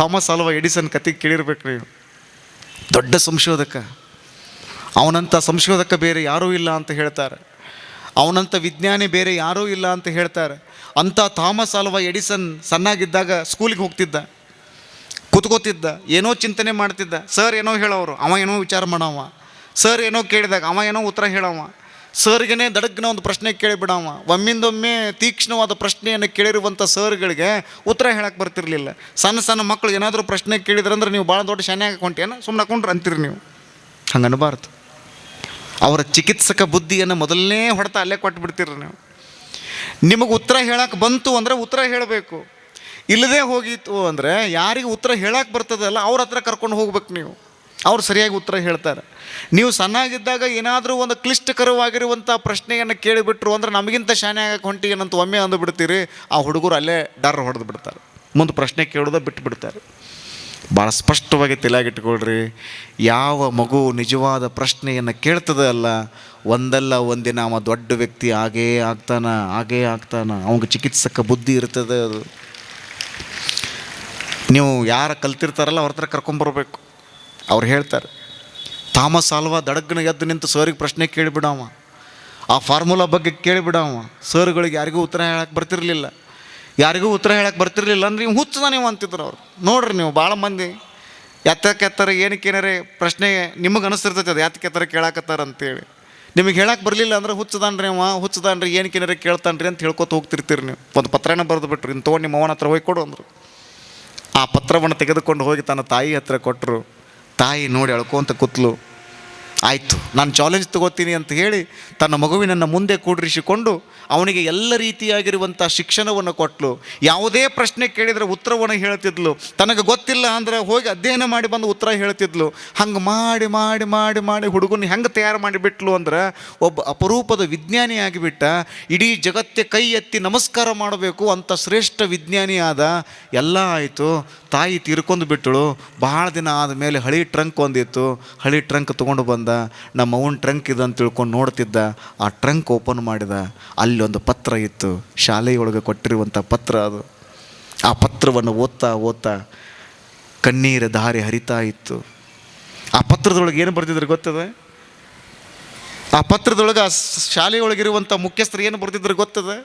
Thomas ಆಲ್ವಾ Edison ಕತೆ ಕೇಳಿರ್ಬೇಕು ನೀವು. ದೊಡ್ಡ ಸಂಶೋಧಕ. ಅವನಂಥ ಸಂಶೋಧಕ ಬೇರೆ ಯಾರೂ ಇಲ್ಲ ಅಂತ ಹೇಳ್ತಾರೆ. ಅವನಂಥ ವಿಜ್ಞಾನಿ ಬೇರೆ ಯಾರೂ ಇಲ್ಲ ಅಂತ ಹೇಳ್ತಾರೆ. ಅಂಥ ಥಾಮಸ್ ಆಲ್ವಾ ಎಡಿಸನ್ ಸಣ್ಣಾಗಿದ್ದಾಗ ಸ್ಕೂಲಿಗೆ ಹೋಗ್ತಿದ್ದ. ಕೂತ್ಕೋತಿದ್ದ. ಏನೋ ಚಿಂತನೆ ಮಾಡ್ತಿದ್ದ. ಸರ್ ಏನೋ ಹೇಳೋರು. ಅವ ಏನೋ ವಿಚಾರ ಮಾಡವ ಸರ್ ಏನೋ ಕೇಳಿದಾಗ ಅವ ಏನೋ ಉತ್ತರ ಹೇಳವ ಸರ್ಗೇನೆ ದಡಗ್ನ ಒಂದು ಪ್ರಶ್ನೆ ಕೇಳಿಬಿಡವ ಒಮ್ಮಿಂದೊಮ್ಮೆ ತೀಕ್ಷ್ಣವಾದ ಪ್ರಶ್ನೆಯನ್ನು ಕೇಳಿರುವಂಥ ಸರ್ಗಳಿಗೆ ಉತ್ತರ ಹೇಳಕ್ಕೆ ಬರ್ತಿರ್ಲಿಲ್ಲ. ಸಣ್ಣ ಸಣ್ಣ ಮಕ್ಕಳು ಏನಾದರೂ ಪ್ರಶ್ನೆ ಕೇಳಿದ್ರಂದ್ರೆ ನೀವು ಭಾಳ ದೊಡ್ಡ ಶಾನೆ ಹೊಂಟೇನ ಸುಮ್ಮನೆ ಹಾಕೊಂಡ್ರೆ ಅಂತೀರಿ ನೀವು. ಹಂಗೆ ಅನ್ಬಾರ್ದು. ಅವರ ಚಿಕಿತ್ಸಕ ಬುದ್ಧಿಯನ್ನು ಮೊದಲನೇ ಹೊಡೆತ ಅಲ್ಲೇ ಕೊಟ್ಟು ಬಿಡ್ತೀರಿ ನೀವು. ನಿಮಗೆ ಉತ್ತರ ಹೇಳಕ್ಕೆ ಬಂತು ಅಂದರೆ ಉತ್ತರ ಹೇಳಬೇಕು. ಇಲ್ಲದೆ ಹೋಗಿತ್ತು ಅಂದರೆ ಯಾರಿಗೆ ಉತ್ತರ ಹೇಳಕ್ಕೆ ಬರ್ತದಲ್ಲ, ಅವ್ರ ಹತ್ರ ಕರ್ಕೊಂಡು ಹೋಗ್ಬೇಕು ನೀವು. ಅವ್ರು ಸರಿಯಾಗಿ ಉತ್ತರ ಹೇಳ್ತಾರೆ. ನೀವು ಸಣ್ಣಾಗಿದ್ದಾಗ ಏನಾದರೂ ಒಂದು ಕ್ಲಿಷ್ಟಕರವಾಗಿರುವಂಥ ಪ್ರಶ್ನೆಯನ್ನು ಕೇಳಿಬಿಟ್ರು ಅಂದ್ರೆ ನಮಗಿಂತ ಶಾನೆ ಆಗಕ್ಕೆ ಹೊಂಟಿ ಏನಂತ ಒಮ್ಮೆ ಅಂದುಬಿಡ್ತೀರಿ. ಆ ಹುಡುಗರು ಅಲ್ಲೇ ಡರ್ ಹೊಡೆದು ಬಿಡ್ತಾರೆ. ಮುಂದೆ ಪ್ರಶ್ನೆ ಕೇಳೋದ ಬಿಟ್ಟು ಬಿಡ್ತಾರೆ. ಭಾಳ ಸ್ಪಷ್ಟವಾಗಿ ತಲೆಯಾಗಿಟ್ಕೊಳ್ರಿ ಯಾವ ಮಗು ನಿಜವಾದ ಪ್ರಶ್ನೆಯನ್ನು ಕೇಳ್ತದೆ ಅಲ್ಲ. ಒಂದಲ್ಲ ಒಂದಿನ ಅವ ದೊಡ್ಡ ವ್ಯಕ್ತಿ ಆಗೇ ಆಗ್ತಾನ ಆಗೇ ಆಗ್ತಾನ. ಅವಂಗೆ ಚಿಕಿತ್ಸಕ ಬುದ್ಧಿ ಇರ್ತದೆ ಅದು. ನೀವು ಯಾರು ಕಲ್ತಿರ್ತಾರಲ್ಲ ಅವ್ರ ಹತ್ರ ಕರ್ಕೊಂಬರ್ಬೇಕು. ಅವ್ರು ಹೇಳ್ತಾರೆ, ಥಾಮಸ್ ಆಲ್ವಾ ದಡಗ್ನ ಎದ್ದು ನಿಂತು ಸರ್ಗೆ ಪ್ರಶ್ನೆ ಕೇಳಿಬಿಡವ. ಆ ಫಾರ್ಮುಲಾ ಬಗ್ಗೆ ಕೇಳಿಬಿಡವ. ಸರ್ಗಳಿಗೆ ಯಾರಿಗೂ ಉತ್ತರ ಹೇಳಕ್ಕೆ ಬರ್ತಿರಲಿಲ್ಲ. ಯಾರಿಗೂ ಉತ್ತರ ಹೇಳಕ್ಕೆ ಬರ್ತಿರ್ಲಿಲ್ಲ ಅಂದ್ರೆ ನೀವು ಹುಚ್ಚದ ನೀವು ಅಂತಿದ್ರು ಅವ್ರು. ನೋಡ್ರಿ ನೀವು ಭಾಳ ಮಂದಿ ಎತ್ತಕ್ಕೆ ಏನಕ್ಕೇನಾರೇ ಏನಕ್ಕೆ ಏನಾರೇ ಪ್ರಶ್ನೆ ನಿಮಗೆ ಅನಿಸ್ತಿರ್ತೈತೆ ಅದು ಯಾತಕ್ಕೆತ್ತಾರೆ ಕೇಳಾಕತ್ತಾರ ಅಂತೇಳಿ. ನಿಮಗೆ ಹೇಳಕ್ಕೆ ಬರಲಿಲ್ಲ ಅಂದ್ರೆ ಹುಚ್ಚದಾನ್ರಿ ಅವ ಹುಚ್ಚದಾನ್ರಿ ಏನಕ್ಕೆ ಏನಾರೇ ಕೇಳ್ತಾನ್ರಿ ಅಂತ ಹೇಳ್ಕೊತ ಹೋಗ್ತಿರ್ತೀರಿ ನೀವು. ಒಂದು ಪತ್ರನ ಬರೆದು ಬಿಟ್ರು ಇನ್ನು ತೊಗೊಂಡು ನಿಮ್ಮ ಅವನ ಹತ್ರ ಹೋಗಿ ಕೊಡು ಅಂದರು. ಆ ಪತ್ರವನ್ನು ತೆಗೆದುಕೊಂಡು ಹೋಗಿ ತನ್ನ ತಾಯಿ ಹತ್ರ ಕೊಟ್ಟರು ತಾಯಿ ನೋಡಿ ಅಳ್ಕೊಂತ ಕೂತ್ಲು. ಆಯಿತು, ನಾನು ಚಾಲೆಂಜ್ ತಗೋತೀನಿ ಅಂತ ಹೇಳಿ ತನ್ನ ಮಗುವಿನನ್ನು ಮುಂದೆ ಕೂಡಿರಿಸಿಕೊಂಡು ಅವನಿಗೆ ಎಲ್ಲ ರೀತಿಯಾಗಿರುವಂಥ ಶಿಕ್ಷಣವನ್ನು ಕೊಟ್ಟಲು ಯಾವುದೇ ಪ್ರಶ್ನೆ ಕೇಳಿದರೆ ಉತ್ತರವನ್ನು ಹೇಳ್ತಿದ್ಲು. ತನಗೆ ಗೊತ್ತಿಲ್ಲ ಅಂದ್ರೆ ಹೋಗಿ ಅಧ್ಯಯನ ಮಾಡಿ ಬಂದು ಉತ್ತರ ಹೇಳ್ತಿದ್ಲು. ಹಂಗೆ ಮಾಡಿ ಮಾಡಿ ಮಾಡಿ ಮಾಡಿ ಹುಡುಗನ ಹೆಂಗೆ ತಯಾರು ಮಾಡಿಬಿಟ್ಲು ಅಂದ್ರೆ ಒಬ್ಬ ಅಪರೂಪದ ವಿಜ್ಞಾನಿ ಆಗಿಬಿಟ್ಟ ಇಡೀ ಜಗತ್ತೇ ಕೈ ಎತ್ತಿ ನಮಸ್ಕಾರ ಮಾಡಬೇಕು ಅಂತ ಶ್ರೇಷ್ಠ ವಿಜ್ಞಾನಿ ಆದ ಎಲ್ಲ ಆಯಿತು ತಾಯಿ ತೀರ್ಕೊಂಡು ಬಿಟ್ಟಳು. ಭಾಳ ದಿನ ಆದಮೇಲೆ ಹಳಿ ಟ್ರಂಕ್ ಒಂದಿತ್ತು. ಹಳಿ ಟ್ರಂಕ್ ತೊಗೊಂಡು ಬಂದ. ನಮ್ಮ ಅವನ ಟ್ರಂಕ್ ಇದೆ ಅಂತ ತಿಳ್ಕೊಂಡು ನೋಡ್ತಿದ್ದ. ಆ ಟ್ರಂಕ್ ಓಪನ್ ಮಾಡಿದ. ಅಲ್ಲಿ ಒಂದು ಪತ್ರ ಇತ್ತು. ಶಾಲೆಯೊಳಗೆ ಕೊಟ್ಟಿರುವಂಥ ಪತ್ರ ಅದು. ಆ ಪತ್ರವನ್ನು ಓದ್ತಾ ಓದ್ತಾ ಕಣ್ಣೀರ ದಾರಿ ಹರಿತಾ ಇತ್ತು. ಆ ಪತ್ರದೊಳಗೆ ಏನು ಬರ್ತಿದ್ರು ಗೊತ್ತದ? ಆ ಪತ್ರದೊಳಗೆ ಆ ಶಾಲೆಯೊಳಗಿರುವಂಥ ಮುಖ್ಯಸ್ಥರು ಏನು ಬರ್ತಿದ್ರು ಗೊತ್ತದ?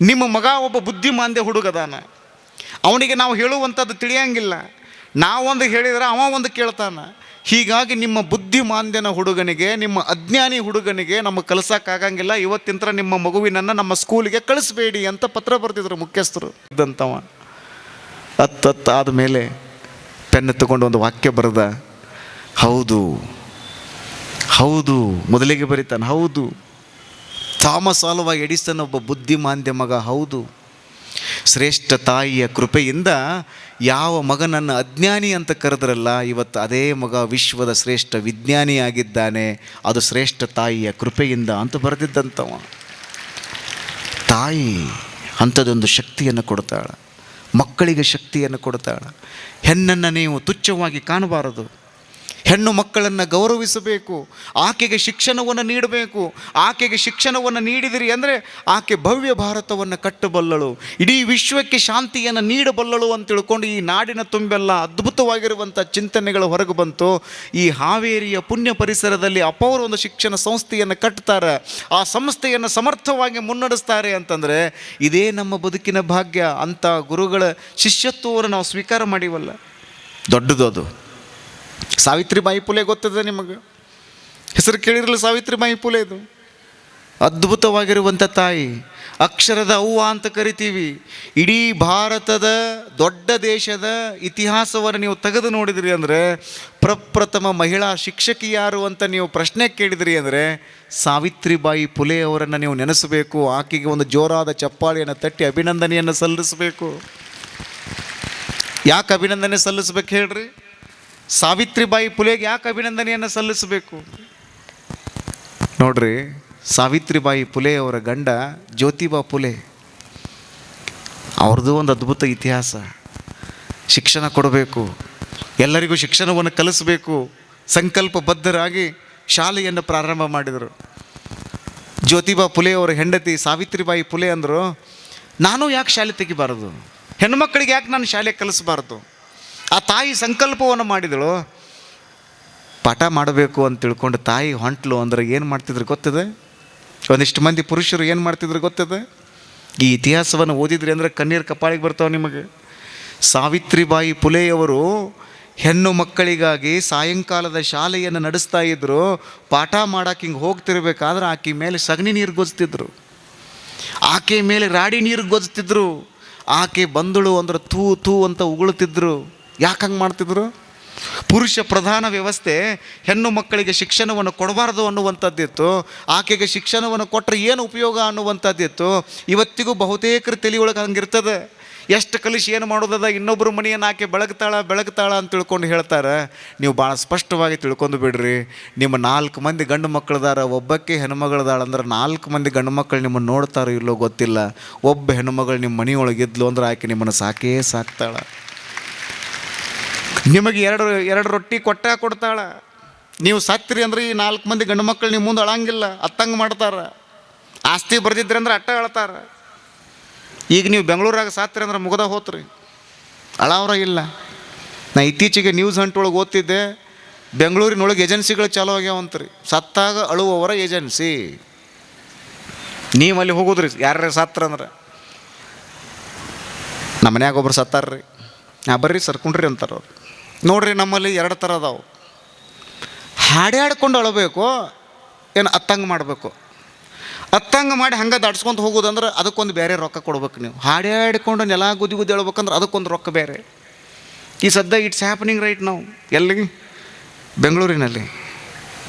ನಿಮ್ಮ ಮಗ ಒಬ್ಬ ಬುದ್ಧಿಮಾಂದ್ಯ ಹುಡುಗದಾನ. ಅವನಿಗೆ ನಾವು ಹೇಳುವಂಥದ್ದು ತಿಳಿಯಂಗಿಲ್ಲ. ನಾವೊಂದು ಹೇಳಿದ್ರೆ ಅವ ಒಂದು ಕೇಳ್ತಾನ. ಹೀಗಾಗಿ ನಿಮ್ಮ ಬುದ್ಧಿಮಾಂದ್ಯನ ಹುಡುಗನಿಗೆ, ನಿಮ್ಮ ಅಜ್ಞಾನಿ ಹುಡುಗನಿಗೆ ನಮ್ಮ ಕಲಿಸೋಕ್ಕಾಗಂಗಿಲ್ಲ. ಇವತ್ತಿಂತ್ರ ನಿಮ್ಮ ಮಗುವಿನನ್ನು ನಮ್ಮ ಸ್ಕೂಲಿಗೆ ಕಳಿಸ್ಬೇಡಿ ಅಂತ ಪತ್ರ ಬರ್ತಿದ್ರು ಮುಖ್ಯಸ್ಥರು. ಇದ್ದಂಥವ ಹತ್ತತ್ತಾದ ಮೇಲೆ ಪೆನ್ ತಗೊಂಡು ಒಂದು ವಾಕ್ಯ ಬರೆದ. ಹೌದು ಹೌದು, ಮೊದಲಿಗೆ ಬರೀತಾನೆ, ಹೌದು. ಥಾಮಸ್ ಆಲ್ವಾ ಎಡಿಸನ್ ಒಬ್ಬ ಬುದ್ಧಿಮಾಂದ್ಯ ಮಗ, ಹೌದು. ಶ್ರೇಷ್ಠ ತಾಯಿಯ ಕೃಪೆಯಿಂದ ಯಾವ ಮಗನನ್ನು ಅಜ್ಞಾನಿ ಅಂತ ಕರೆದ್ರಲ್ಲ, ಇವತ್ತು ಅದೇ ಮಗ ವಿಶ್ವದ ಶ್ರೇಷ್ಠ ವಿಜ್ಞಾನಿಯಾಗಿದ್ದಾನೆ ಅದು ಶ್ರೇಷ್ಠ ತಾಯಿಯ ಕೃಪೆಯಿಂದ ಅಂತ ಬರೆದಿದ್ದಂಥವ. ತಾಯಿ ಅಂಥದ್ದೊಂದು ಶಕ್ತಿಯನ್ನು ಕೊಡ್ತಾಳೆ, ಮಕ್ಕಳಿಗೆ ಶಕ್ತಿಯನ್ನು ಕೊಡ್ತಾಳೆ. ಹೆಣ್ಣನ್ನು ನೀವು ತುಚ್ಛವಾಗಿ ಕಾಣಬಾರದು. ಹೆಣ್ಣು ಮಕ್ಕಳನ್ನು ಗೌರವಿಸಬೇಕು. ಆಕೆಗೆ ಶಿಕ್ಷಣವನ್ನು ನೀಡಬೇಕು. ಆಕೆಗೆ ಶಿಕ್ಷಣವನ್ನು ನೀಡಿದಿರಿ ಅಂದರೆ ಆಕೆ ಭವ್ಯ ಭಾರತವನ್ನು ಕಟ್ಟಬಲ್ಲಳು. ಇಡೀ ವಿಶ್ವಕ್ಕೆ ಶಾಂತಿಯನ್ನು ನೀಡಬಲ್ಲಳು ಅಂತ ತಿಳ್ಕೊಂಡು ಈ ನಾಡಿನ ತುಂಬೆಲ್ಲ ಅದ್ಭುತವಾಗಿರುವಂಥ ಚಿಂತನೆಗಳು ಹೊರಗೆ ಬಂತು. ಈ ಹಾವೇರಿಯ ಪುಣ್ಯ ಪರಿಸರದಲ್ಲಿ ಅಪೌರ ಒಂದು ಶಿಕ್ಷಣ ಸಂಸ್ಥೆಯನ್ನು ಕಟ್ತಾರೆ. ಆ ಸಂಸ್ಥೆಯನ್ನು ಸಮರ್ಥವಾಗಿ ಮುನ್ನಡೆಸ್ತಾರೆ ಅಂತಂದರೆ ಇದೇ ನಮ್ಮ ಬದುಕಿನ ಭಾಗ್ಯ. ಅಂಥ ಗುರುಗಳ ಶಿಷ್ಯತ್ವವನ್ನು ನಾವು ಸ್ವೀಕಾರ ಮಾಡಿವಲ್ಲ. ದೊಡ್ಡದು ಅದು. ಸಾವಿತ್ರಿಬಾಯಿ ಪುಲೆ ಗೊತ್ತದೆ ನಿಮಗೆ? ಹೆಸರು ಕೇಳಿರಲ್ಲ ಸಾವಿತ್ರಿಬಾಯಿ ಪುಲೆದು ಅದ್ಭುತವಾಗಿರುವಂಥ ತಾಯಿ, ಅಕ್ಷರದ ಅವ್ವ ಅಂತ ಕರಿತೀವಿ. ಇಡೀ ಭಾರತದ ದೊಡ್ಡ ದೇಶದ ಇತಿಹಾಸವನ್ನು ನೀವು ತೆಗೆದು ನೋಡಿದಿರಿ ಅಂದರೆ, ಪ್ರಪ್ರಥಮ ಮಹಿಳಾ ಶಿಕ್ಷಕಿ ಯಾರು ಅಂತ ನೀವು ಪ್ರಶ್ನೆ ಕೇಳಿದಿರಿ ಅಂದರೆ, ಸಾವಿತ್ರಿಬಾಯಿ ಪುಲೆ ಅವರನ್ನು ನೀವು ನೆನೆಸಬೇಕು, ಆಕೆಗೆ ಒಂದು ಜೋರಾದ ಚಪ್ಪಾಳಿಯನ್ನು ತಟ್ಟಿ ಅಭಿನಂದನೆಯನ್ನು ಸಲ್ಲಿಸಬೇಕು. ಯಾಕೆ ಅಭಿನಂದನೆ ಸಲ್ಲಿಸ್ಬೇಕು ಹೇಳ್ರಿ? ಸಾವಿತ್ರಿಬಾಯಿ ಪುಲೆಗೆ ಯಾಕೆ ಅಭಿನಂದನೆಯನ್ನು ಸಲ್ಲಿಸಬೇಕು? ನೋಡ್ರಿ, ಸಾವಿತ್ರಿಬಾಯಿ ಪುಲೆ ಅವರ ಗಂಡ ಜ್ಯೋತಿಬಾ ಪುಲೆ. ಅವ್ರದ್ದು ಒಂದು ಅದ್ಭುತ ಇತಿಹಾಸ. ಶಿಕ್ಷಣ ಕೊಡಬೇಕು, ಎಲ್ಲರಿಗೂ ಶಿಕ್ಷಣವನ್ನು ಕಲಿಸಬೇಕು, ಸಂಕಲ್ಪಬದ್ಧರಾಗಿ ಶಾಲೆಯನ್ನು ಪ್ರಾರಂಭ ಮಾಡಿದರು. ಜ್ಯೋತಿಬಾ ಪುಲೆ ಅವರ ಹೆಂಡತಿ ಸಾವಿತ್ರಿಬಾಯಿ ಪುಲೆ ಅಂದರು, ನಾನು ಯಾಕೆ ಶಾಲೆ ತೆಗಿಬಾರದು? ಹೆಣ್ಮಕ್ಳಿಗೆ ಯಾಕೆ ನಾನು ಶಾಲೆ ಕಲಿಸಬಾರ್ದು? ಆ ತಾಯಿ ಸಂಕಲ್ಪವನ್ನು ಮಾಡಿದಳು. ಪಾಠ ಮಾಡಬೇಕು ಅಂತ ತಿಳ್ಕೊಂಡು ತಾಯಿ ಹೊಂಟ್ಲು ಅಂದ್ರೆ ಏನು ಮಾಡ್ತಿದ್ರು ಗೊತ್ತದೆ? ಒಂದಿಷ್ಟು ಮಂದಿ ಪುರುಷರು ಏನು ಮಾಡ್ತಿದ್ರು ಗೊತ್ತದೆ? ಈ ಇತಿಹಾಸವನ್ನು ಓದಿದ್ರಿ ಅಂದರೆ ಕಣ್ಣೀರು ಕಪಾಳಿಗೆ ಬರ್ತಾವೆ ನಿಮಗೆ. ಸಾವಿತ್ರಿಬಾಯಿ ಪುಲೆಯವರು ಹೆಣ್ಣು ಮಕ್ಕಳಿಗಾಗಿ ಸಾಯಂಕಾಲದ ಶಾಲೆಯನ್ನು ನಡೆಸ್ತಾ ಇದ್ದರು ಪಾಠ ಮಾಡೋಕೆ ಹಿಂಗೆ ಹೋಗ್ತಿರ್ಬೇಕಾದ್ರೆ ಆಕೆ ಮೇಲೆ ಸಗಣಿ ನೀರು ಗೊಜ್ತಿದ್ರು. ಆಕೆ ಮೇಲೆ ರಾಡಿ ನೀರು ಗೊಜ್ತಿದ್ರು. ಆಕೆ ಬಂದಳು ಅಂದ್ರೆ ತೂ ತೂ ಅಂತ ಉಗುಳುತ್ತಿದ್ರು ಯಾಕೆ ಹಂಗೆ ಮಾಡ್ತಿದ್ರು? ಪುರುಷ ಪ್ರಧಾನ ವ್ಯವಸ್ಥೆ ಹೆಣ್ಣು ಮಕ್ಕಳಿಗೆ ಶಿಕ್ಷಣವನ್ನು ಕೊಡಬಾರ್ದು ಅನ್ನುವಂಥದ್ದಿತ್ತು. ಆಕೆಗೆ ಶಿಕ್ಷಣವನ್ನು ಕೊಟ್ಟರೆ ಏನು ಉಪಯೋಗ ಅನ್ನುವಂಥದ್ದಿತ್ತು. ಇವತ್ತಿಗೂ ಬಹುತೇಕರ ತಲೆಯೊಳಗೆ ಹಂಗಿರ್ತದೆ. ಎಷ್ಟು ಕಲಿಸಿ ಏನು ಮಾಡೋದದ? ಇನ್ನೊಬ್ಬರ ಮನೆಯನ್ನು ಆಕೆ ಬೆಳಗ್ತಾಳ ಬೆಳಗ್ತಾಳ ಅಂತ ತಿಳ್ಕೊಂಡು ಹೇಳ್ತಾರೆ. ನೀವು ಭಾಳ ಸ್ಪಷ್ಟವಾಗಿ ತಿಳ್ಕೊಂಡು ಬಿಡ್ರಿ. ನಿಮ್ಮ ನಾಲ್ಕು ಮಂದಿ ಗಂಡು ಮಕ್ಕಳದಾರ, ಒಬ್ಬಕ್ಕೆ ಹೆಣ್ಮಗಳದಾಳ ಅಂದ್ರೆ ನಾಲ್ಕು ಮಂದಿ ಗಂಡು ಮಕ್ಕಳು ನಿಮ್ಮನ್ನು ನೋಡ್ತಾರೋ ಇಲ್ಲೋ ಗೊತ್ತಿಲ್ಲ. ಒಬ್ಬ ಹೆಣ್ಮಗಳು ನಿಮ್ಮ ಮನೆಯೊಳಗಿದ್ಲು ಅಂದ್ರೆ ಆಕೆ ನಿಮ್ಮನ್ನು ಸಾಕೇ ಸಾಕ್ತಾಳ. ನಿಮಗೆ ಎರಡು ಎರಡು ರೊಟ್ಟಿ ಕೊಟ್ಟ ಕೊಡ್ತಾಳೆ. ನೀವು ಸತ್ರಿ ಅಂದ್ರೆ ಈ ನಾಲ್ಕು ಮಂದಿ ಗಂಡು ಮಕ್ಕಳು ನಿಮ್ಮ ಮುಂದೆ ಅಳಂಗಿಲ್ಲ, ಅತ್ತಂಗೆ ಮಾಡ್ತಾರ. ಆಸ್ತಿ ಬರ್ದಿದ್ರಿ ಅಂದ್ರೆ ಅಟ್ಟ ಅಳ್ತಾರೆ ಈಗ ನೀವು ಬೆಂಗಳೂರಾಗ ಸಾತ್ರಿ ಅಂದ್ರೆ ಮುಗದ ಹೋತ್ರಿ. ಅಳಾವ್ರ ಇಲ್ಲ. ನಾ ಇತ್ತೀಚೆಗೆ ನ್ಯೂಸ್ ಹಂಟೊಳಗೆ ಓದ್ತಿದ್ದೆ, ಬೆಂಗಳೂರಿನೊಳಗೆ ಏಜೆನ್ಸಿಗಳು ಚಾಲೂ ಆಗ್ಯಾವಂತ್ರಿ. ಸತ್ತಾಗ ಅಳುವವರ ಏಜೆನ್ಸಿ. ನೀವು ಅಲ್ಲಿ ಹೋಗೋದ್ರಿ, ಯಾರ್ಯಾರ ಸತ್ರ ಅಂದ್ರೆ. ನಮ್ಮ ಮನ್ಯಾಗ ಒಬ್ರು ಸತ್ತಾರ್ರಿ. ನಾ ಬರ್ರಿ ಸರ್ಕೊಂಡ್ರಿ ಅಂತಾರೆ ಅವ್ರು. ನೋಡ್ರಿ ನಮ್ಮಲ್ಲಿ ಎರಡು ಥರ ಅದಾವೆ. ಹಾಡ್ಯಾಡ್ಕೊಂಡು ಅಳಬೇಕು, ಏನು ಅತ್ತಂಗೆ ಮಾಡಬೇಕು. ಅತ್ತಂಗೆ ಮಾಡಿ ಹಂಗೆ ದಾಡ್ಸ್ಕೊಂತ ಹೋಗೋದಂದ್ರೆ ಅದಕ್ಕೊಂದು ಬೇರೆ ರೊಕ್ಕ ಕೊಡ್ಬೇಕು ನೀವು. ಹಾಡ್ಯಾಡ್ಕೊಂಡು ನೆಲ ಗುದಿ ಗುದ್ದಿ ಹೇಳ್ಬೇಕಂದ್ರೆ ಅದಕ್ಕೊಂದು ರೊಕ್ಕ ಬೇರೆ. ಈ ಸದ್ಯ ಇಟ್ಸ್ ಹ್ಯಾಪನಿಂಗ್ ರೈಟ್ ನಾವು ಎಲ್ಲಿ? ಬೆಂಗಳೂರಿನಲ್ಲಿ.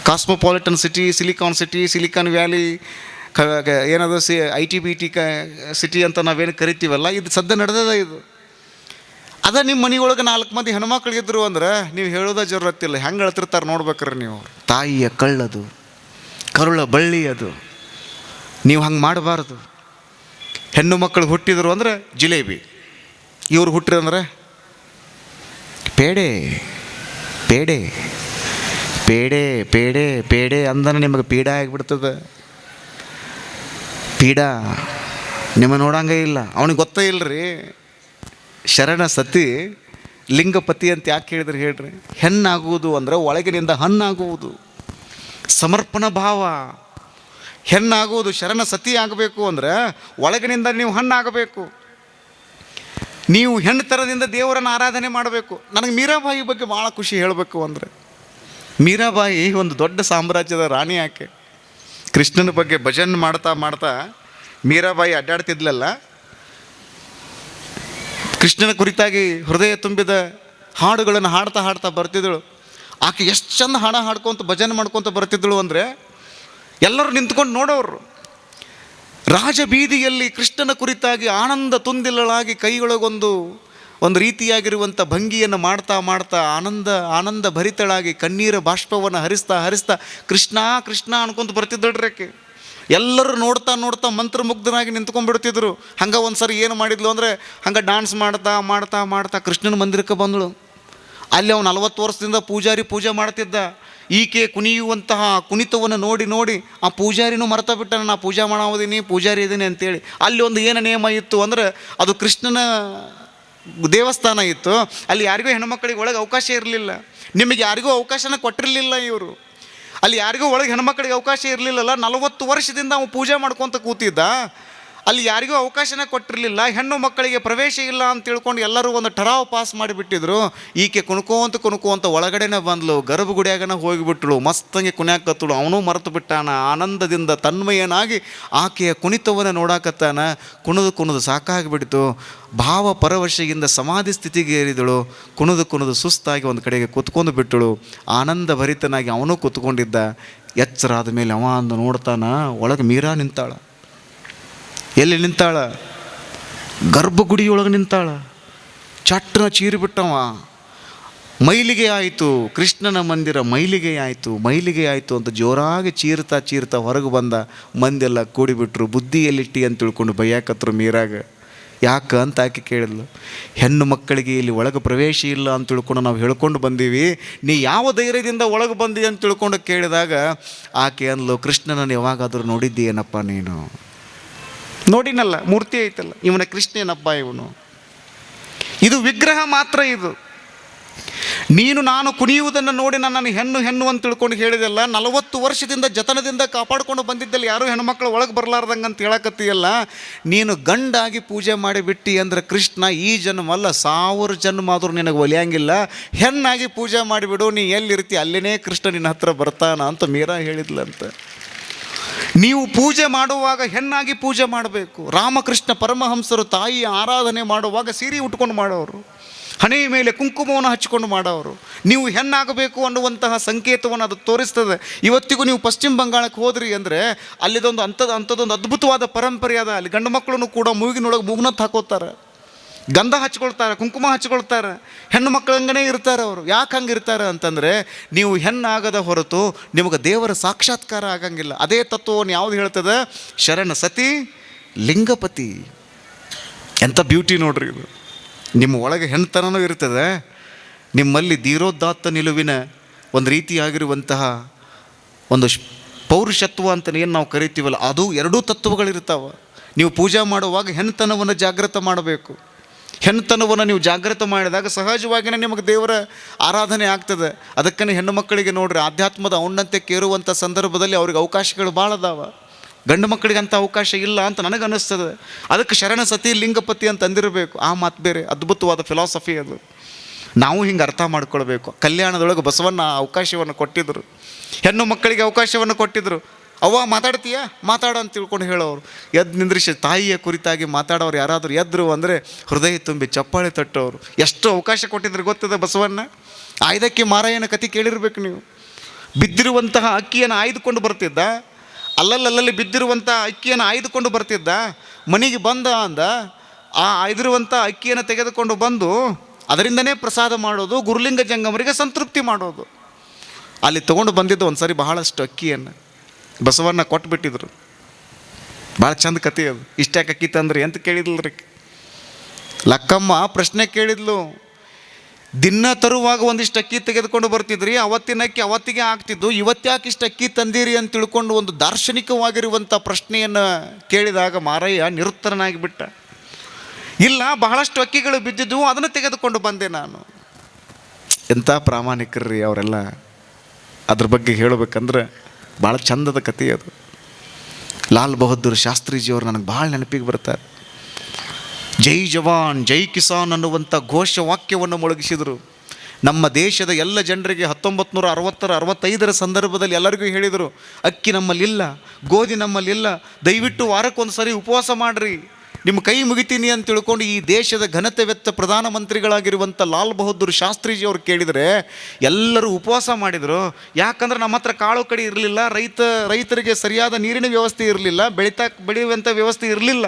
Cosmopolitan city silicon city silicon valley ಕ C I T B T ಕ ಸಿಟಿ ಅಂತ ನಾವೇನು ಕರಿತೀವಲ್ಲ, ಇದು ಸದ್ಯ ನಡೆದದ ಇದು. ಅದ ನಿಮ್ಮ ಮನೆಯೊಳಗೆ ನಾಲ್ಕು ಮಂದಿ ಹೆಣ್ಮಕ್ಳಿಗಿದ್ರು ಅಂದ್ರೆ ನೀವು ಹೇಳೋದ ಜರೂರತ್ತಿಲ್ಲ ಹೆಂಗೆ ಅಳ್ತಿರ್ತಾರೆ ನೋಡ್ಬೇಕ್ರಿ ನೀವು. ತಾಯಿಯ ಕಳ್ಳದು ಕರುಳ ಬಳ್ಳಿ ಅದು ನೀವು ಹಂಗೆ ಮಾಡಬಾರ್ದು. ಹೆಣ್ಣು ಮಕ್ಕಳು ಹುಟ್ಟಿದ್ರು ಅಂದ್ರೆ ಜಿಲೇಬಿ. ಇವ್ರು ಹುಟ್ಟಿರು ಅಂದ್ರೆ? ಪೇಡೆ ಪೇಡೆ ಪೇಡೆ ಪೇಡೆ ಪೇಡೆ ಅಂದನ ನಿಮಗೆ ಪೀಡ ಆಗಿಬಿಡ್ತದೆ. ಪೀಡ ನಿಮ್ಮ ನೋಡಂಗೆ ಇಲ್ಲ. ಅವನಿಗೆ ಗೊತ್ತೇ ಇಲ್ಲರಿ ಶರಣ ಸತಿ, ಲಿಂಗಪತಿ ಅಂತ ಯಾಕೆ ಹೇಳಿದ್ರೆ ಹೇಳ್ರಿ? ಹೆಣ್ಣಾಗುವುದು ಅಂದರೆ ಒಳಗಿನಿಂದ ಹಣ್ಣಾಗುವುದು. ಸಮರ್ಪಣ ಭಾವ. ಹೆಣ್ಣಾಗುವುದು ಶರಣ ಸತಿ ಆಗಬೇಕು ಅಂದರೆ ಒಳಗಿನಿಂದ ನೀವು ಹಣ್ಣಾಗಬೇಕು. ನೀವು ಹೆಣ್ಣು ಥರದಿಂದ ದೇವರನ್ನು ಆರಾಧನೆ ಮಾಡಬೇಕು. ನನಗೆ ಮೀರಾಬಾಯಿ ಬಗ್ಗೆ ಭಾಳ ಖುಷಿ ಹೇಳಬೇಕು ಅಂದರೆ. ಮೀರಾಬಾಯಿ ಒಂದು ದೊಡ್ಡ ಸಾಮ್ರಾಜ್ಯದ ರಾಣಿ ಆಕೆ. ಕೃಷ್ಣನ ಬಗ್ಗೆ ಭಜನ್ ಮಾಡ್ತಾ ಮಾಡ್ತಾ ಮೀರಾಬಾಯಿ ಅಡ್ಡಾಡ್ತಿದ್ಲಲ್ಲ ಕೃಷ್ಣನ ಕುರಿತಾಗಿ ಹೃದಯ ತುಂಬಿದ ಹಾಡುಗಳನ್ನು ಹಾಡ್ತಾ ಹಾಡ್ತಾ ಬರ್ತಿದ್ದಳು. ಆಕೆ ಎಷ್ಟು ಚಂದ ಹಾಡ ಹಾಡ್ಕೊತ ಭಜನೆ ಮಾಡ್ಕೊತ ಬರ್ತಿದ್ದಳು ಅಂದರೆ ಎಲ್ಲರೂ ನಿಂತ್ಕೊಂಡು ನೋಡೋರು. ರಾಜಬೀದಿಯಲ್ಲಿ ಕೃಷ್ಣನ ಕುರಿತಾಗಿ ಆನಂದ ತುಂದಿಲ್ಲಳಾಗಿ ಕೈಯೊಳಗೊಂದು ಒಂದು ರೀತಿಯಾಗಿರುವಂಥ ಭಂಗಿಯನ್ನು ಮಾಡ್ತಾ ಮಾಡ್ತಾ ಆನಂದ ಆನಂದ ಭರಿತಳಾಗಿ ಕಣ್ಣೀರ ಬಾಷ್ಪವನ್ನು ಹರಿಸ್ತಾ ಹರಿಸ್ತಾ ಕೃಷ್ಣ ಕೃಷ್ಣ ಅನ್ಕೊಂತ ಬರ್ತಿದ್ದಳ್ರಿ ಆಕೆ. ಎಲ್ಲರೂ ನೋಡ್ತಾ ನೋಡ್ತಾ ಮಂತ್ರಮುಗ್ಧನಾಗಿ ನಿಂತ್ಕೊಂಡ್ಬಿಡ್ತಿದ್ರು. ಹಂಗೆ ಒಂದು ಸರಿ ಏನು ಮಾಡಿದ್ಲು ಅಂದರೆ ಹಂಗೆ ಡಾನ್ಸ್ ಮಾಡ್ತಾ ಮಾಡ್ತಾ ಮಾಡ್ತಾ ಕೃಷ್ಣನ ಮಂದಿರಕ್ಕೆ ಬಂದಳು. ಅಲ್ಲಿ ಅವನು ನಲವತ್ತು ವರ್ಷದಿಂದ ಪೂಜಾರಿ ಪೂಜೆ ಮಾಡ್ತಿದ್ದ. ಈಕೆ ಕುಣಿಯುವಂತಹ ಕುಣಿತವನ್ನು ನೋಡಿ ನೋಡಿ ಆ ಪೂಜಾರಿನೂ ಮರ್ತ ಬಿಟ್ಟ ನಾ ಪೂಜೆ ಮಾಡೋದೀನಿ ಪೂಜಾರಿ ಇದ್ದೀನಿ ಅಂತೇಳಿ. ಅಲ್ಲಿ ಒಂದು ಏನು ನಿಯಮ ಇತ್ತು ಅಂದರೆ ಅದು ಕೃಷ್ಣನ ದೇವಸ್ಥಾನ ಇತ್ತು. ಅಲ್ಲಿ ಯಾರಿಗೂ ಹೆಣ್ಮಕ್ಳಿಗೆ ಒಳಗೆ ಅವಕಾಶ ಇರಲಿಲ್ಲ. ನಿಮಗೆ ಯಾರಿಗೂ ಅವಕಾಶನ ಕೊಟ್ಟಿರಲಿಲ್ಲ ಇವರು. ಅಲ್ಲಿ ಯಾರಿಗೂ ಒಳಗೆ ಹೆಣ್ಮಕ್ಳಿಗೆ ಅವಕಾಶ ಇರಲಿಲ್ಲಲ್ಲ ನಲವತ್ತು ವರ್ಷದಿಂದ ಅವನು ಪೂಜೆ ಮಾಡ್ಕೊತ ಕೂತಿದ್ದ. ಅಲ್ಲಿ ಯಾರಿಗೂ ಅವಕಾಶನೇ ಕೊಟ್ಟಿರಲಿಲ್ಲ, ಹೆಣ್ಣು ಮಕ್ಕಳಿಗೆ ಪ್ರವೇಶ ಇಲ್ಲ ಅಂತ ತಿಳ್ಕೊಂಡು ಎಲ್ಲರೂ ಒಂದು ಠರಾವ್ ಪಾಸ್ ಮಾಡಿಬಿಟ್ಟಿದ್ರು. ಈಕೆ ಕುಣ್ಕೋಂತ ಕುಣ್ಕೋಂತ ಒಳಗಡೆನೆ ಬಂದ್ಲು ಗರ್ಭಗುಡಿಯಾಗನ ಹೋಗಿಬಿಟ್ಳು ಮಸ್ತಂಗೆ ಕುಣ್ಯಾಕತ್ತಳು ಅವನು ಮರೆತು ಬಿಟ್ಟಾನ, ಆನಂದದಿಂದ ತನ್ಮಯನಾಗಿ ಆಕೆಯ ಕುಣಿತವನ್ನು ನೋಡಾಕತ್ತಾನ, ಕುಣಿದು ಕುಣಿದು ಸಾಕಾಗಿಬಿಡ್ತು. ಭಾವ ಪರವಶೆಯಿಂದ ಸಮಾಧಿ ಸ್ಥಿತಿಗೆ ಏರಿದಳು ಕುಣಿದು ಕುಣಿದು ಸುಸ್ತಾಗಿ ಒಂದು ಕಡೆಗೆ ಕೂತ್ಕೊಂಡು ಬಿಟ್ಟಳು. ಆನಂದ ಭರಿತನಾಗಿ ಅವನು ಕೂತ್ಕೊಂಡಿದ್ದ, ಎಚ್ಚರಾದ ಮೇಲೆ ಅವ ಅಂದು ನೋಡ್ತಾನ, ಒಳಗೆ ಮೀರಾ ನಿಂತಾಳ. ಎಲ್ಲಿ ನಿಂತಾಳ? ಗರ್ಭಗುಡಿಯೊಳಗೆ ನಿಂತಾಳ. ಚಟ್ಟನ ಚೀರಿಬಿಟ್ಟವ ಮೈಲಿಗೆ ಆಯಿತು, ಕೃಷ್ಣನ ಮಂದಿರ ಮೈಲಿಗೆ ಆಯಿತು ಮೈಲಿಗೆ ಆಯಿತು ಅಂತ ಜೋರಾಗಿ ಚೀರ್ತಾ ಚೀರ್ತಾ ಹೊರಗೆ ಬಂದ ಮಂದೆಲ್ಲ ಕೂಡಿಬಿಟ್ರು. ಬುದ್ಧಿ ಎಲ್ಲಿಟ್ಟಿ ಅಂತ ತಿಳ್ಕೊಂಡು ಬೈಯಾಕತ್ರು ಮೀರಾಗ. ಯಾಕೆ ಅಂತ ಆಕೆ ಕೇಳಿದ್ಲು. ಹೆಣ್ಣು ಮಕ್ಕಳಿಗೆ ಇಲ್ಲಿ ಒಳಗೆ ಪ್ರವೇಶ ಇಲ್ಲ ಅಂತ ತಿಳ್ಕೊಂಡು ನಾವು ಹೇಳ್ಕೊಂಡು ಬಂದೀವಿ. ನೀ ಯಾವ ಧೈರ್ಯದಿಂದ ಒಳಗೆ ಬಂದಿ ಅಂತ ತಿಳ್ಕೊಂಡು ಕೇಳಿದಾಗ ಆಕೆ ಅಂದ್ಲು, ಕೃಷ್ಣನನ್ನು ಯಾವಾಗಾದರೂ ನೋಡಿದ್ದೀಯೇನಪ್ಪ ನೀನು? ನೋಡಿನಲ್ಲ, ಮೂರ್ತಿ ಐತಲ್ಲ. ಇವನ ಕೃಷ್ಣನಪ್ಪ ಇವನು. ಇದು ವಿಗ್ರಹ ಮಾತ್ರ ಇದು. ನೀನು, ನಾನು ಕುಣಿಯುವುದನ್ನು ನೋಡಿ ನನ್ನನ್ನು ಹೆಣ್ಣು ಹೆಣ್ಣು ಅಂತ ತಿಳ್ಕೊಂಡು ಹೇಳಿದೆಲ್ಲ, ನಲವತ್ತು ವರ್ಷದಿಂದ ಜತನದಿಂದ ಕಾಪಾಡಿಕೊಂಡು ಬಂದಿದ್ದಲ್ಲಿ ಯಾರೂ ಹೆಣ್ಮಕ್ಳು ಒಳಗೆ ಬರಲಾರ್ದಂಗೆ ಅಂತ ಹೇಳಕತ್ತೀಯಲ್ಲ, ನೀನು ಗಂಡಾಗಿ ಪೂಜೆ ಮಾಡಿಬಿಟ್ಟಿ ಅಂದ್ರೆ ಕೃಷ್ಣ, ಈ ಜನ್ಮ ಅಲ್ಲ ಸಾವಿರ ಜನ್ಮ ಆದರೂ ನಿನಗೆ ಒಲಿಯಂಗಿಲ್ಲ. ಹೆಣ್ಣಾಗಿ ಪೂಜೆ ಮಾಡಿಬಿಡು ನೀ ಎಲ್ಲಿರ್ತಿ, ಅಲ್ಲಿನೇ ಕೃಷ್ಣ ನಿನ್ನ ಹತ್ರ ಬರ್ತಾನ ಅಂತ ಮೀರಾ ಹೇಳಿದ್ಲಂತ. ನೀವು ಪೂಜೆ ಮಾಡುವಾಗ ಹೆಣ್ಣಾಗಿ ಪೂಜೆ ಮಾಡಬೇಕು. ರಾಮಕೃಷ್ಣ ಪರಮಹಂಸರು ತಾಯಿಯ ಆರಾಧನೆ ಮಾಡುವಾಗ ಸೀರೆ ಉಟ್ಕೊಂಡು ಮಾಡೋರು. ಹಣೆಯ ಮೇಲೆ ಕುಂಕುಮವನ್ನು ಹಚ್ಕೊಂಡು ಮಾಡೋರು. ನೀವು ಹೆಣ್ಣಾಗಬೇಕು ಅನ್ನುವಂತಹ ಸಂಕೇತವನ್ನು ಅದು ತೋರಿಸ್ತದೆ. ಇವತ್ತಿಗೂ ನೀವು ಪಶ್ಚಿಮ ಬಂಗಾಳಕ್ಕೆ ಹೋದ್ರಿ ಅಂದರೆ ಅಲ್ಲಿದೊಂದು ಅಂಥದ್ದು ಅಂಥದ್ದೊಂದು ಅದ್ಭುತವಾದ ಪರಂಪರೆ ಅದ. ಅಲ್ಲಿ ಗಂಡು ಮಕ್ಕಳನ್ನು ಕೂಡ ಮೂಗಿನೊಳಗೆ ಮೂಗ್ನತ್ತು ಹಾಕೋತಾರೆ. ಗಂಧ ಹಚ್ಕೊಳ್ತಾರೆ, ಕುಂಕುಮ ಹಚ್ಕೊಳ್ತಾರೆ, ಹೆಣ್ಣು ಮಕ್ಕಳಂಗನೇ ಇರ್ತಾರೆ ಅವರು. ಯಾಕೆ ಹಂಗೆ ಇರ್ತಾರೆ ಅಂತಂದರೆ ನೀವು ಹೆಣ್ಣಾಗದ ಹೊರತು ನಿಮಗೆ ದೇವರ ಸಾಕ್ಷಾತ್ಕಾರ ಆಗಂಗಿಲ್ಲ. ಅದೇ ತತ್ವವನ್ನು ಯಾವುದು ಹೇಳ್ತದೆ? ಶರಣ ಸತಿ, ಲಿಂಗಪತಿ. ಎಂಥ ಬ್ಯೂಟಿ ನೋಡ್ರಿ ಇದು. ನಿಮ್ಮ ಒಳಗೆ ಹೆಣ್ತನನೂ ಇರ್ತದೆ. ನಿಮ್ಮಲ್ಲಿ ಧೀರೋದಾತ್ತ ನಿಲುವಿನ ಒಂದು ರೀತಿಯಾಗಿರುವಂತಹ ಒಂದು ಪೌರುಷತ್ವ ಅಂತ ಏನು ನಾವು ಕರಿತೀವಲ್ಲ, ಅದು ಎರಡೂ ತತ್ವಗಳಿರ್ತಾವೆ. ನೀವು ಪೂಜೆ ಮಾಡುವಾಗ ಹೆಣ್ತನವನ್ನು ಜಾಗೃತ ಮಾಡಬೇಕು. ಹೆಣ್ತನವನ್ನು ನೀವು ಜಾಗೃತ ಮಾಡಿದಾಗ ಸಹಜವಾಗಿಯೇ ನಿಮಗೆ ದೇವರ ಆರಾಧನೆ ಆಗ್ತದೆ. ಅದಕ್ಕನೇ ಹೆಣ್ಣು ಮಕ್ಕಳಿಗೆ ನೋಡ್ರಿ, ಆಧ್ಯಾತ್ಮದ ಔನ್ನತ್ಯ ಕೇರುವಂಥ ಸಂದರ್ಭದಲ್ಲಿ ಅವ್ರಿಗೆ ಅವಕಾಶಗಳು ಭಾಳ ಅದಾವ. ಗಂಡು ಮಕ್ಕಳಿಗೆ ಅಂಥ ಅವಕಾಶ ಇಲ್ಲ ಅಂತ ನನಗೆ ಅನ್ನಿಸ್ತದೆ. ಅದಕ್ಕೆ ಶರಣ ಸತಿ ಲಿಂಗಪತಿ ಅಂತ ಅಂದಿರಬೇಕು. ಆ ಮಾತು ಬೇರೆ, ಅದ್ಭುತವಾದ ಫಿಲಾಸಫಿ ಅದು. ನಾವು ಹಿಂಗೆ ಅರ್ಥ ಮಾಡ್ಕೊಳ್ಬೇಕು. ಕಲ್ಯಾಣದೊಳಗೆ ಬಸವಣ್ಣ ಅವಕಾಶವನ್ನು ಕೊಟ್ಟಿದ್ದರು ಹೆಣ್ಣು ಮಕ್ಕಳಿಗೆ ಅವಕಾಶವನ್ನು ಕೊಟ್ಟಿದ್ದರು ಅವ್ವ ಮಾತಾಡ್ತೀಯಾ? ಮಾತಾಡೋ ಅಂತ ತಿಳ್ಕೊಂಡು ಹೇಳೋರು. ಎದ್ದು ನಿಂದ್ರಿಸಿ ತಾಯಿಯ ಕುರಿತಾಗಿ ಮಾತಾಡೋರು ಯಾರಾದರೂ ಎದ್ರು ಅಂದರೆ ಹೃದಯ ತುಂಬಿ ಚಪ್ಪಾಳೆ ತಟ್ಟೋರು. ಎಷ್ಟು ಅವಕಾಶ ಕೊಟ್ಟಿದ್ರೆ ಗೊತ್ತದ ಬಸವಣ್ಣ? ಆಯ್ದಕ್ಕೆ ಮಾರಾಯನ ಕತೆ ಕೇಳಿರ್ಬೇಕು ನೀವು. ಬಿದ್ದಿರುವಂತಹ ಅಕ್ಕಿಯನ್ನು ಆಯ್ದುಕೊಂಡು ಬರ್ತಿದ್ದ? ಅಲ್ಲಲ್ಲಲ್ಲಿ ಬಿದ್ದಿರುವಂಥ ಅಕ್ಕಿಯನ್ನು ಆಯ್ದುಕೊಂಡು ಬರ್ತಿದ್ದ? ಮನೆಗೆ ಬಂದ ಅಂದ? ಆ ಆಯ್ದಿರುವಂಥ ಅಕ್ಕಿಯನ್ನು ತೆಗೆದುಕೊಂಡು ಬಂದು ಅದರಿಂದನೇ ಪ್ರಸಾದ ಮಾಡೋದು, ಗುರುಲಿಂಗ ಜಂಗಮರಿಗೆ ಸಂತೃಪ್ತಿ ಮಾಡೋದು. ಅಲ್ಲಿ ತೊಗೊಂಡು ಬಂದಿದ್ದು ಒಂದು ಸರಿ ಬಹಳಷ್ಟು ಅಕ್ಕಿಯನ್ನು. ಬಸವಣ್ಣ ಕೊಟ್ಬಿಟ್ಟಿದ್ರು. ಭಾಳ ಚಂದ ಕತೆ ಅದು. ಇಷ್ಟ್ಯಾಕೆ ಅಕ್ಕಿ ಎಂತ ಕೇಳಿದ್ಲು ರೀ ಲಕ್ಕಮ್ಮ ಪ್ರಶ್ನೆ ಕೇಳಿದ್ಲು, ದಿನ ತರುವಾಗ ಒಂದಿಷ್ಟು ಅಕ್ಕಿ ತೆಗೆದುಕೊಂಡು ಬರ್ತಿದ್ರಿ, ಅವತ್ತಿನ ಅಕ್ಕಿ ಅವತ್ತಿಗೆ ಆಗ್ತಿದ್ದು ಇವತ್ತ್ಯಾಕೆ ಇಷ್ಟು ಅಕ್ಕಿ ತಂದಿರಿ ಅಂತ ತಿಳ್ಕೊಂಡು ಒಂದು ದಾರ್ಶನಿಕವಾಗಿರುವಂಥ ಪ್ರಶ್ನೆಯನ್ನು ಕೇಳಿದಾಗ ಮಾರಯ್ಯ ನಿರುತ್ತರನಾಗಿಬಿಟ್ಟ. ಇಲ್ಲ, ಬಹಳಷ್ಟು ಅಕ್ಕಿಗಳು ಬಿದ್ದಿದ್ದವು ಅದನ್ನು ತೆಗೆದುಕೊಂಡು ಬಂದೆ ನಾನು. ಎಂಥ ಪ್ರಾಮಾಣಿಕರ್ರಿ ಅವರೆಲ್ಲ? ಅದ್ರ ಬಗ್ಗೆ ಹೇಳಬೇಕಂದ್ರೆ ಭಾಳ ಚಂದದ ಕತೆ ಅದು. ಲಾಲ್ ಬಹದ್ದೂರ್ ಶಾಸ್ತ್ರೀಜಿಯವರು ನನಗೆ ಭಾಳ ನೆನಪಿಗೆ ಬರ್ತಾರೆ. ಜೈ ಜವಾನ್, ಜೈ ಕಿಸಾನ್ ಅನ್ನುವಂಥ ಘೋಷ ವಾಕ್ಯವನ್ನು ಮೊಳಗಿಸಿದರು. ನಮ್ಮ ದೇಶದ ಎಲ್ಲ ಜನರಿಗೆ ಹತ್ತೊಂಬತ್ತು ನೂರ ಅರವತ್ತರ, ಅರವತ್ತೈದರ ಸಂದರ್ಭದಲ್ಲಿ ಎಲ್ಲರಿಗೂ ಹೇಳಿದರು, ಅಕ್ಕಿ ನಮ್ಮಲ್ಲಿಲ್ಲ, ಗೋಧಿ ನಮ್ಮಲ್ಲಿಲ್ಲ, ದಯವಿಟ್ಟು ವಾರಕ್ಕೊಂದು ಸರಿ ಉಪವಾಸ ಮಾಡಿರಿ. ನಿಮ್ಮ ಕೈ ಮುಗಿತೀನಿ ಅಂತ ತಿಳ್ಕೊಂಡು ಈ ದೇಶದ ಘನತೆವೆತ್ತ ಪ್ರಧಾನಮಂತ್ರಿಗಳಾಗಿರುವಂಥ ಲಾಲ್ ಬಹದ್ದೂರ್ ಶಾಸ್ತ್ರೀಜಿ ಅವ್ರು ಕೇಳಿದರೆ, ಎಲ್ಲರೂ ಉಪವಾಸ ಮಾಡಿದರು. ಯಾಕಂದ್ರೆ ನಮ್ಮ ಹತ್ರ ಕಾಳು ಕಡಿ ಇರಲಿಲ್ಲ, ರೈತ, ರೈತರಿಗೆ ಸರಿಯಾದ ನೀರಿನ ವ್ಯವಸ್ಥೆ ಇರಲಿಲ್ಲ, ಬೆಳೀತಾ, ಬೆಳೆಯುವಂಥ ವ್ಯವಸ್ಥೆ ಇರಲಿಲ್ಲ.